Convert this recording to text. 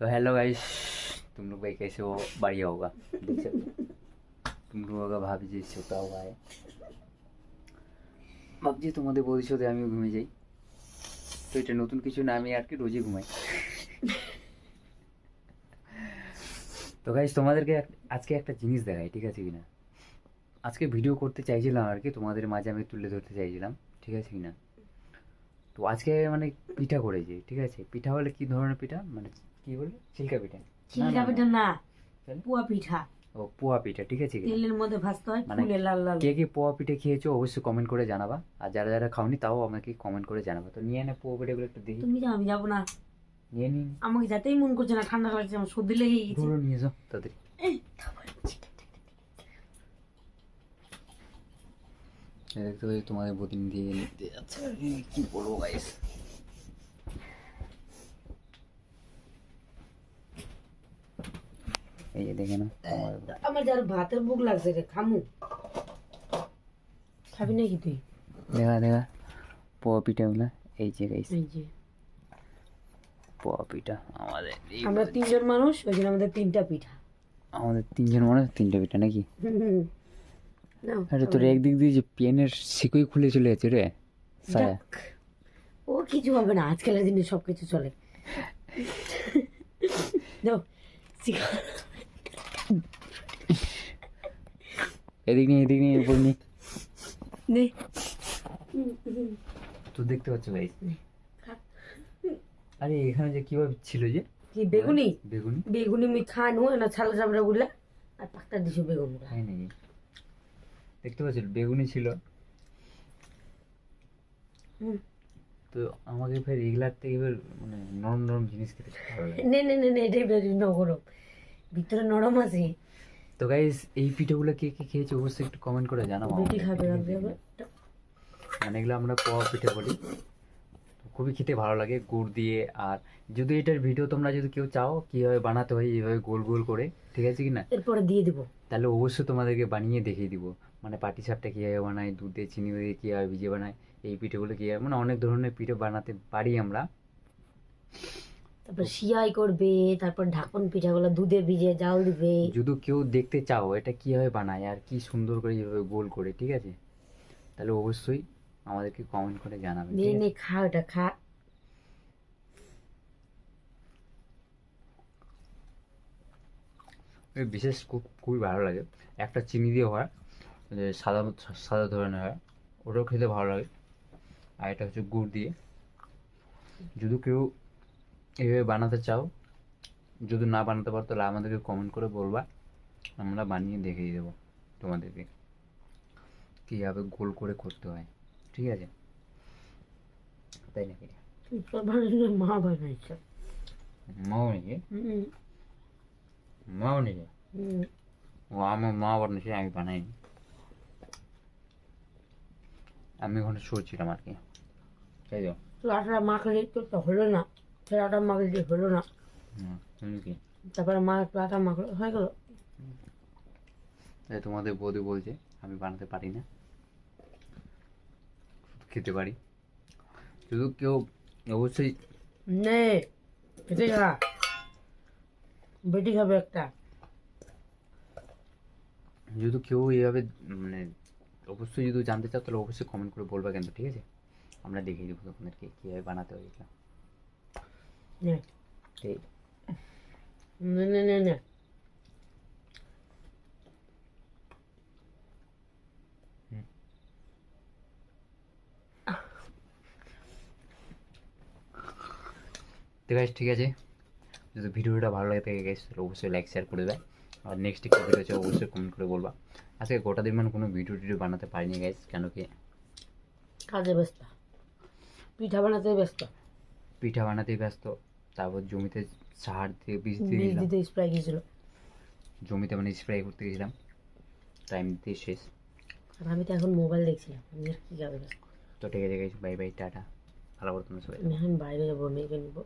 तो hello guys तुम लोग भाई कैसे हो बढ़िया होगा देख सकते हो। तुम लोगों का भाभी जी सोता हुआ है ভাবছি তোমাদের ভবিষ্যতে আমিও ঘুমিয়ে যাই তো এটা নতুন কিছু না আমি আর কি রোজই ঘুমাই তো গাইস তোমাদেরকে এক- আজকে একটা জিনিস দেখাই ঠিক আছে কিনা আজকে ভিডিও করতে চাইছিলাম আর কি তোমাদের মাঝে আমি তুলে ধরতে চাইছিলাম ঠিক আছে কিনা তো আজকে মানে পিঠা করেছি ঠিক আছে পিঠা বলে কি ধরনের পিঠা মানে কি বলে চিল্কা পিঠা। না, চিল্কা পিঠা না? পুয়া পিঠা। ও পোয়া পিঠা ঠিক আছে তেলের মধ্যে ভাজতে হয় মানে ফুলে লাল লাল। কে কে পোয়া পিঠে খেয়েছো অবশ্যই কমেন্ট করে জানাবা। আর যারা যারা খাওনি তাও আমাকে কমেন্ট করে জানাবা। তো নিয়ে নে পোয়া পিঠাগুলো একটু দেখি। তুমি যাও আমি যাব না। নিয়ে নিন আমাকে যাতেই মন করছে না ঠান্ডা লাগছে আমার সর্দি লেগে গেছে। ধরো নিয়ে যাও তাড়াতাড়ি। এই দেখতে পাচ্ছি তোমাদের প্রতিনিধি নিতে যাচ্ছে। এই কি বলব গাইস এই যে দেখে না আমার যার ভাতের বুক লাগছে রে খামু। খাবি নাকি তুই? দেখা দেখা পোয়া পিঠাগুলো এই যে গাইস এই যে। পোয়া পিঠা আমাদের আমরা তিনজন মানুষ ওই জন্য আমাদের তিনটা পিঠা। আমাদের তিনজন মানুষ তিনটা পিঠা নাকি? আরে তোর একদিক দিয়ে যে পেনের শিকই খুলে চলে যাচ্ছে রে সায়া। ও কিছু হবে না আজকালের দিনে সব কিছু চলে শিখা। এদিক নিয়ে এদিক নিয়ে উপর নিয়ে। নে। তো দেখতে পাচ্ছ গাইস আরে এখানে যে কীভাবে ছিল যে? কি বেগুনি? বেগুনি। বেগুনি আমি খানু না ছালা চামড়া গুলা আর পাকটা দিছো বেগুনগুলা তাই নাকি? দেখতে পাচ্ছ বেগুনি ছিল। হুম। তো আমাকে ফের এগুলার থেকে ফের মানে নরম নরম জিনিস খেতে ভালো লাগে নে নে নে নে এটাই বেশি নরম। ভিতরে নরম আছে। তো গাইস এই পিঠাগুলো কে কে খেয়েছে অবশ্যই একটু কমেন্ট করে জানাব বেটি খাবে মানে এগুলো আমরা পোয়া পিঠে বলি খুবই খেতে ভালো লাগে গুড় দিয়ে। আর যদি এটার ভিডিও তোমরা যদি কেউ চাও কীভাবে বানাতে হয় এইভাবে গোল গোল করে ঠিক আছে কি না এরপরে দিয়ে দিব। তাহলে অবশ্যই তোমাদেরকে বানিয়ে দেখিয়ে দিব। মানে পাটি সাপটা কীভাবে বানায় দুধে চিনি দিয়ে কীভাবে ভিজে বানায় এই পিঠেগুলো কীভাবে মানে অনেক ধরনের পিঠে বানাতে পারি আমরা। তারপর সিয়াই করবে তারপর ঢাকন পিঠাগুলো দুধে ভিজে জাল দিবে। যদি কেউ দেখতে চাও এটা কীভাবে বানায় আর কি সুন্দর করে এইভাবে গোল করে ঠিক আছে? তাহলে অবশ্যই আমাদেরকে কমেন্ট করে জানাবে নে ঠিক নে খা ওটা খা। বিশেষ খুব খুবই ভালো লাগে। একটা চিনি দিয়ে হয় যে সাদা সাদা ধরনের হয় ওটাও খেতে ভালো লাগে। আর এটা হচ্ছে গুড় দিয়ে। যদি কেউ এইভাবে বানাতে চাও? যদি না বানাতে পারো, তাহলে আমাদেরকে কমেন্ট করে বলবা। আমরা বানিয়ে দেখিয়ে দেবো তোমাদেরকে কীভাবে গোল করে করতে হয়। ঠিক আছে? তাই নাকি? ও, আমার মা আমি বানাইনি। আমি ওখানে শুয়েছিলাম আর কি। তাই তো? তো তো হলো না। ফের আটা মাখলে যে হলো না। হুম, তারপরে মা একটু আটা মাখলো হয়ে গেল। তাই তোমাদের বৌদি বলছে আমি বানাতে পারি না। খেতে পারি। শুধু কেউ অবশ্যই নে খেতে খা বেটি খাবে একটা। যদি কেউ এইভাবে মানে অবশ্যই যদি জানতে চাও তাহলে অবশ্যই কমেন্ট করে বলবা কিন্তু ঠিক আছে? আমরা দেখিয়ে দেবো তোমাদেরকে কীভাবে বানাতে হয় এটা। নে নে নে তো গাইস ঠিক আছে? যদি ভিডিওটা ভালো লাগে থাকে গাইস তাহলে অবশ্যই লাইক শেয়ার করে দেয় আর নেক্সট একটা ভিডিও আছে অবশ্যই কমেন্ট করে বলবা। আজকে গোটা দিন মানে কোনো ভিডিও টিডিও বানাতে পারিনি গাইস কেন কি? কাজে ব্যস্ত। পিঠা বানাতে ব্যস্ত। পিঠা বানাতেই ব্যস্ত। তারপর জমিতে সার দিয়ে বীজ দিয়ে বীজ দিতে স্প্রে গিয়েছিল। জমিতে মানে স্প্রে করতে গেছিলাম টাইম দিতে শেষ। আর আমি তো এখন মোবাইল দেখছিলাম। নিজের কি যাবে তো ঠিক আছে গাইস বাই বাই টাটা। ভালো করে তোমরা সবাই। আমি এখন বাইরে যাব মেয়েকে নিবো।